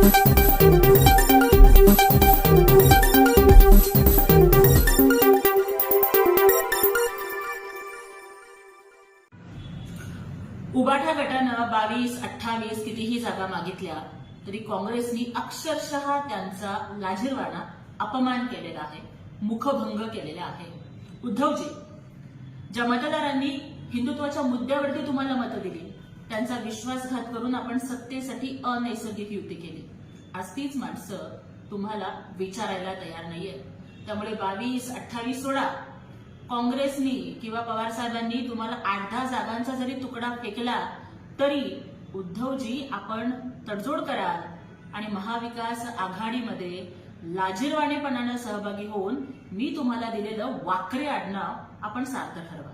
उबाठा गटानं बावीस अठ्ठावीस कितीही जागा मागितल्या तरी काँग्रेसनी अक्षरशः त्यांचा लाजीरवाणा अपमान केलेला आहे मुखभंग केलेला आहे. उद्धवजी ज्या मतदारांनी हिंदुत्वाच्या मुद्द्यावरती तुम्हाला मतं दिली त्यांचा विश्वासघात करून आपण सत्तेसाठी अनैसर्गिक युती केली. आज तीच माणसं तुम्हाला विचारायला तयार नाहीये. त्यामुळे बावीस अठ्ठावीस सोडा काँग्रेसनी किंवा पवार साहेबांनी तुम्हाला आठ दहा जागांचा जरी तुकडा फेकला तरी उद्धवजी आपण तडजोड कराल आणि महाविकास आघाडीमध्ये लाजीरवाणेपणानं सहभागी होऊन मी तुम्हाला दिलेलं वाकरे आडनाव आपण सार्थ ठरवा